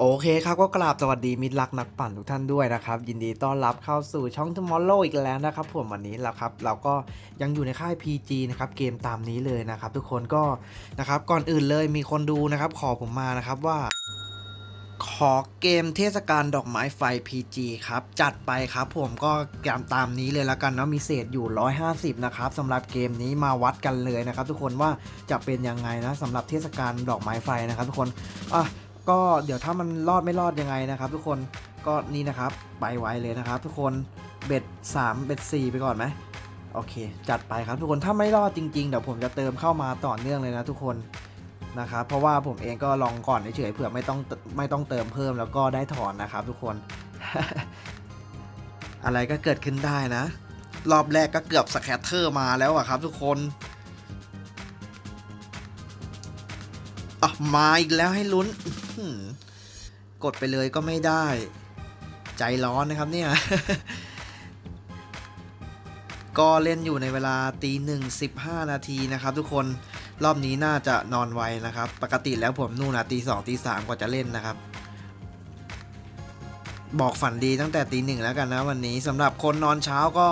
โอเคครับก็กราบสวัสดีมิตรรักนักปั่นทุกท่านด้วยนะครับ ยินดีต้อนรับเข้าสู่ช่อง Tomorrow อีกแล้วนะครับผมวันนี้แล้วครับเราก็ยังอยู่ในค่าย PG นะครับเกมตามนี้เลยนะครับ ทุกคนก็นะครับก่อนอื่นเลยมีคนดูนะครับ ขอผมมานะครับว่า ขอเกมเทศกาลดอกไม้ไฟ PG ครับ จัดไปครับผมก็ตามตามนี้เลยแล้วกันเนาะมีเศษอยู่ 150 นะครับสำหรับเกมนี้มาวัดกันเลยนะครับ ทุกคนว่าจะเป็นยังไงนะสำหรับเทศกาลดอกไม้ไฟนะครับ ทุกคนอะ ก็เดี๋ยวถ้ามันรอดไม่รอดยังไงนะครับ ทุกคนก็นี่นะครับไปไวเลยนะครับ ทุกคนเบ็ด3เบ็ด4ไปก่อนไหมโอเค จัดไปครับทุกคนถ้าไม่รอดจริงๆเดี๋ยวผมจะเติมเข้ามาต่อเนื่องเลยนะทุกคนนะครับเพราะว่าผมเองก็ลองก่อนเฉยๆเผื่อไม่ต้องไม่ต้องเติมเพิ่มแล้วก็ได้ถอนนะครับ ทุกคน อะไรก็เกิดขึ้นได้นะ รอบแรกก็เกือบสแคตเตอร์มาแล้วอะครับ ทุกคน มาอีกแล้วให้ลุ้น กดไปเลยก็ไม่ได้ ใจร้อนนะครับเนี่ย ก็เล่นอยู่ในเวลาตีหนึ่งสิบห้านาทีนะครับทุกคน รอบนี้น่าจะนอนไวนะครับ ปกติแล้วผมนู่นนะตีสองตีสามกว่าจะเล่นนะครับ บอกฝันดีตั้งแต่ตีหนึ่งแล้วกันนะวันนี้สำหรับคนนอนเช้าก็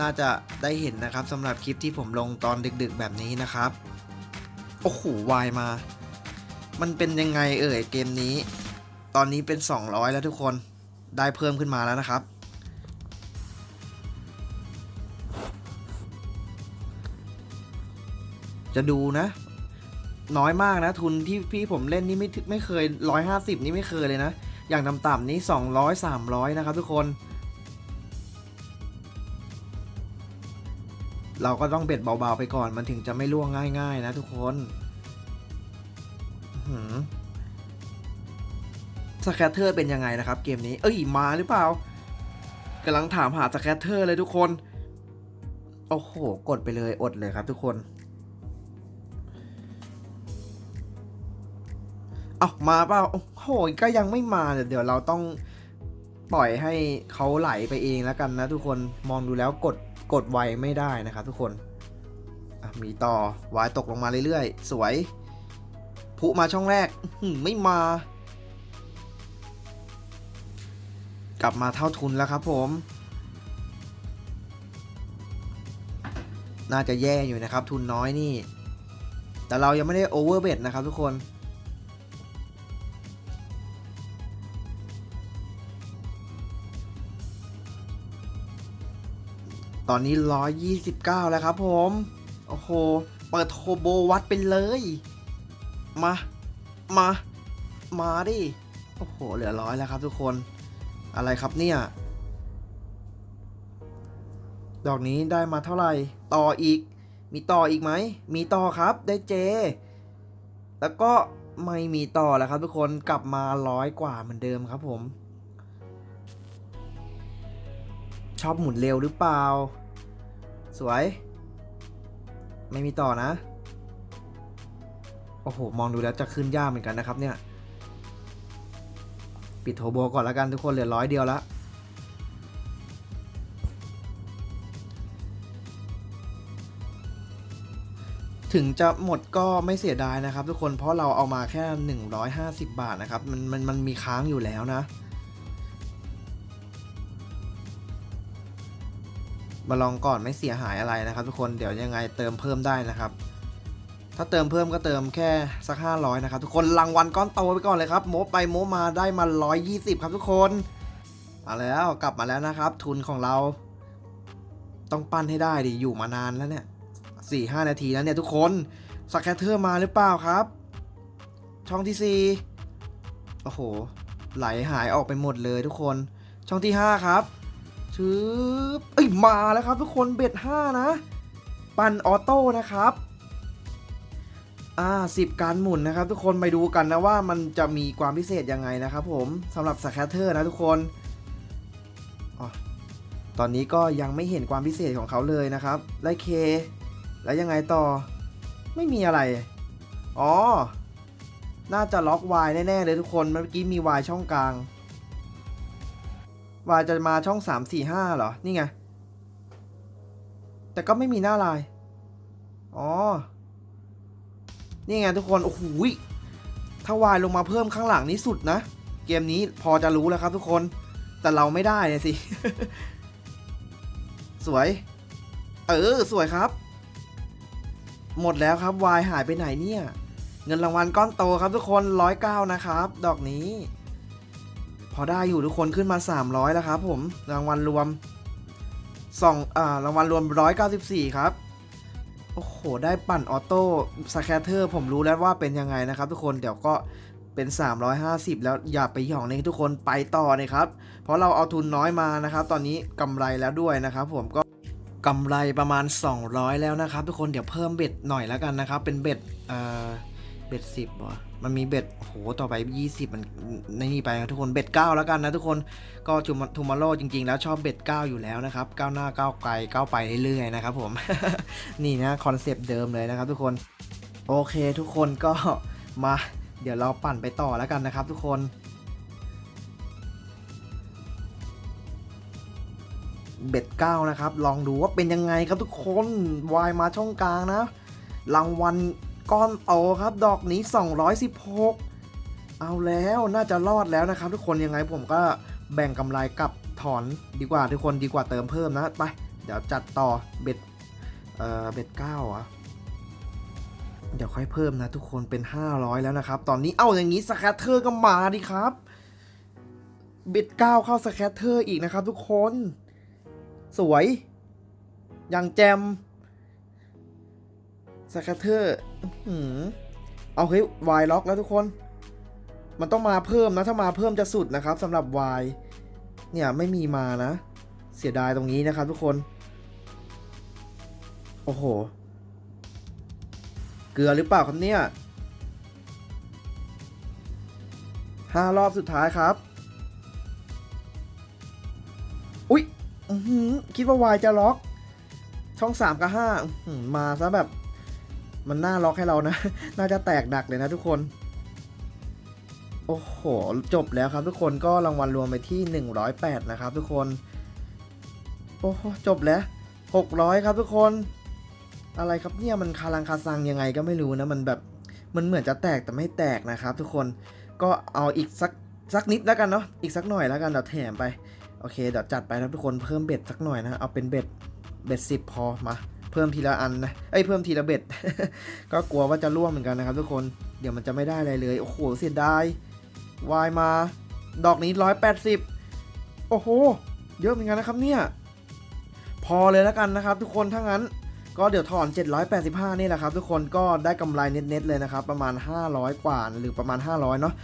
น่าจะได้เห็นนะครับสำหรับคลิปที่ผมลงตอนดึกๆแบบนี้นะครับ โอ้โหวายมา มันเป็นยังไงเอ่ยเกมนี้ ตอนนี้เป็น 200 แล้วทุกคนได้เพิ่มขึ้นมาแล้วนะครับ จะดูนะ น้อยมากนะทุนที่พี่ผมเล่นนี่ไม่ไม่เคยร้อยห้าสิบนี่ไม่เคยเลยนะ อย่างต่ำๆนี่สองร้อยสามร้อยนะครับทุกคนเราก็ต้องเบ็ดเบาๆไปก่อนมันถึงจะไม่ล่วงง่ายๆนะทุกคน สแคตเตอร์เป็นยังไงนะครับเกมนี้ เอ้ยมาหรือเปล่ากำลังถามหาสแคตเตอร์เลยทุกคน โอ้โห กดไปเลยอดเลยครับทุกคน เอามาเปล่า โอ้โห ก็ยังไม่มา เดี๋ยวเราต้องปล่อยให้เขาไหลไปเองแล้วกันนะทุกคน มองดูแล้วกดกดไวไม่ได้นะครับทุกคน มีต่อวายตกลงมาเรื่อยๆ สวย พุมาช่องแรกไม่มา กลับมาเท่าทุนแล้วครับผม น่าจะแย่อยู่นะครับ ทุนน้อยนี่ แต่เรายังไม่ได้โอเวอร์เบดนะครับทุกคนตอนนี้ 129 แล้วครับผม โอ้โห เปิดโทโบวัดไปเลย มา มา มาดิ โอ้โห เหลือร้อยแล้วครับทุกคน อะไรครับเนี่ย ดอกนี้ได้มาเท่าไหร่ ต่ออีก มีต่ออีกไหม มีต่อครับ ได้เจ แล้วก็ไม่มีต่อแล้วครับทุกคน กลับมาร้อยกว่าเหมือนเดิมครับผม ชอบหมุนเร็วหรือเปล่า สวย ไม่มีต่อนะ อ้โห มองดูแล้วจะขึ้นยากเหมือนกันนะครับเนี่ย ปิดโทโบก่อนแล้วกันทุกคนเหลือร้อยเดียวล้วถึงจะหมดก็ไม่เสียดายนะครับ ทุกคนเพราะเราเอามาแค่ 150 บาทนะครับ มันมันมันมีค้างอยู่แล้วนะ มาลองก่อนไม่เสียหายอะไรนะครับ ทุกคนเดี๋ยวยังไงเติมเพิ่มได้นะครับ ถ้าเติมเพิ่มก็เติมแค่สัก 500 นะครับ ทุกคนรางวัลก้อนโตไปก่อนเลยครับ โมไปโมมาได้มา 120 ครับทุกคนมาแล้วกลับมาแล้วนะครับ ทุนของเรา ต้องปั้นให้ได้ดิอยู่มานานแล้วเนี่ยสี่ห้านาทีแล้วเนี่ยทุกคนสแคเตอร์มาหรือเปล่าครับ ช่องที่สี่โอ้โห ไหลหายออกไปหมดเลยทุกคน ช่องที่ห้าครับชืบเอ้ยมาแล้วครับทุกคนเบ็ดห้านะ ปั่นออโต้นะครับ อ่าสิบการหมุนนะครับ ทุกคนไปดูกันนะว่ามันจะมีความพิเศษยังไงนะครับผมสำหรับสแคตเตอร์นะทุกคนอตอนนี้ก็ยังไม่เห็นความพิเศษของเขาเลยนะครับได้เค แล้วยังไงต่อ ไม่มีอะไร อ๋อ น่าจะล็อกวายแน่ ๆ เลยทุกคนเมื่อกี้มีวายช่องกลางวายจะมาช่องสามสี่ห้าเหรอ นี่ไง แต่ก็ไม่มีหน้าลาย อ๋อ นี่ไงทุกคน โอ้โหถ้าวายลงมาเพิ่มข้างหลังนี้สุดนะ เกมนี้พอจะรู้แล้วครับทุกคน แต่เราไม่ได้เนี่ยสิ สวย เออ สวยครับ หมดแล้วครับวายหายไปไหนเนี่ย เงินรางวัลก้อนโตครับทุกคนร้อยเก้านะครับ ดอกนี้ พอได้อยู่ทุกคนขึ้นมา300แล้วครับผม รางวัลรวมสองอ่ารางวัลรวม194ครับ โอ้โห ได้ปั่นออโต้สแคเตอร์ผมรู้แล้วว่าเป็นยังไงนะครับทุกคนเดี๋ยวก็เป็น 350 แล้วอย่าไปหย่องเลยทุกคนไปต่อเลยครับ เพราะเราเอาทุนน้อยมานะครับ ตอนนี้กำไรแล้วด้วยนะครับ ผมก็กำไรประมาณ 200 แล้วนะครับ ทุกคนเดี๋ยวเพิ่มเบ็ดหน่อยแล้วกันนะครับ เป็นเบ็ดเอ่อเบ็ดสิบวะ มันมีเบ็ดโหต่อไป 20 มันในนี่ไปนะทุกคนเบ็ด9แล้วกันนะทุกคนก็ทูมาทูมาโร่จริง ๆ แล้วชอบเบ็ด9อยู่แล้วนะครับก้าวหน้าก้าวไกลก้าวไปเรื่อยๆนะครับผม นี่นะคอนเซปต์เดิมเลยนะครับทุกคนโอเคทุกคนก็มาเดี๋ยวเราปั่นไปต่อแล้วกันนะครับ ทุกคน เบ็ดเก้านะครับ ลองดูว่าเป็นยังไงครับทุกคนวายมาช่องกลางนะ รางวัล ก้อนโตครับ ดอกนี้ 216 เอาแล้วน่าจะรอดแล้วนะครับ ทุกคนยังไงผมก็แบ่งกำไรกับถอนดีกว่าทุกคนดีกว่าเติมเพิ่มนะไปเดี๋ยวจัดต่อเบ็ดเอ่อเบ็ดเก้าอะเดี๋ยวค่อยเพิ่มนะทุกคนเป็น 500 แล้วนะครับ ตอนนี้เอาอย่างนี้สแคตเตอร์ก็มาดิครับเบ็ดเก้าเข้าสแคตเตอร์อีกนะครับ ทุกคน สวยอย่างแจมสแคตเตอร์ อื้อหือเอาเฮ้ยวายล็อกแล้วทุกคน มันต้องมาเพิ่มนะ ถ้ามาเพิ่มจะสุดนะครับสำหรับวายเนี่ยไม่มีมานะ เสียดายตรงนี้นะครับทุกคน โอ้โห เกลือหรือเปล่าครับเนี่ยห้ารอบสุดท้ายครับ อุ๊ยคิดว่าวายจะล็อก ช่องสามกับห้ามาซะแบบ มันน่าล็อกให้เรานะ น่าจะแตกดักเลยนะทุกคน โอ้โห จบแล้วครับทุกคนก็รางวัลรวมไปที่ 108 นะครับทุกคน โอ้โห จบแล้ว 600 ครับทุกคน อะไรครับเนี่ยมันคารังคาซังยังไงก็ไม่รู้นะ มันแบบมันเหมือนจะแตกแต่ไม่แตกนะครับ ทุกคนก็เอาอีกสักสักนิดแล้วกันเนาะอีกสักหน่อยแล้วกันเดี๋ยวแถมไปโอเคเดี๋ยวจัดไปนะทุกคนเพิ่มเบ็ดสักหน่อยนะ เอาเป็นเบ็ดเบ็ดสิบพอมา เพิ่มทีละอันนะเอ้เพิ่มทีละเบ็ด ก็กลัวว่าจะร่วงเหมือนกันนะครับทุกคนเดี๋ยวมันจะไม่ได้อะไรเลย โอ้โหเสียดายวายมา ดอกนี้ร้อยแปดสิบโอ้โห เยอะเหมือนกันนะครับเนี่ย พอเลยแล้วกันนะครับ ทุกคนถ้างั้นก็เดี๋ยวถอน 785 นี่แหละครับ ทุกคนก็ได้กำไรเน็ตๆเลยนะครับ ประมาณ 500 กว่าหรือประมาณ 500 เนาะ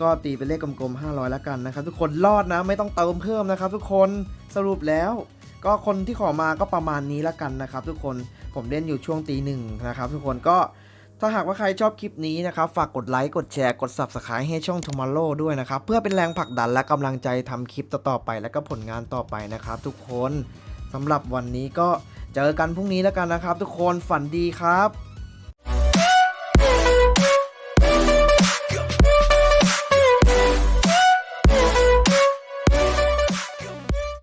ก็ตีเป็นเลขกลมๆ 500 แล้วกันนะครับ ทุกคนรอดนะ ไม่ต้องเติมเพิ่มนะครับ ทุกคนสรุปแล้ว ก็คนที่ขอมาก็ประมาณนี้แล้วกันนะครับ ทุกคนผมเล่นอยู่ช่วงตีหนึ่งนะครับ ทุกคนก็ถ้าหากว่าใครชอบคลิปนี้นะครับ ฝากกดไลค์กดแชร์กด Subscribe ให้ช่อง Tomorrow ด้วยนะครับ เพื่อเป็นแรงผลักดันและกำลังใจทำคลิปต่อๆไป และก็ผลงานต่อไปนะครับ ทุกคนสำหรับวันนี้ก็เจอกันพรุ่งนี้แล้วกันนะครับ ทุกคนฝันดีครับ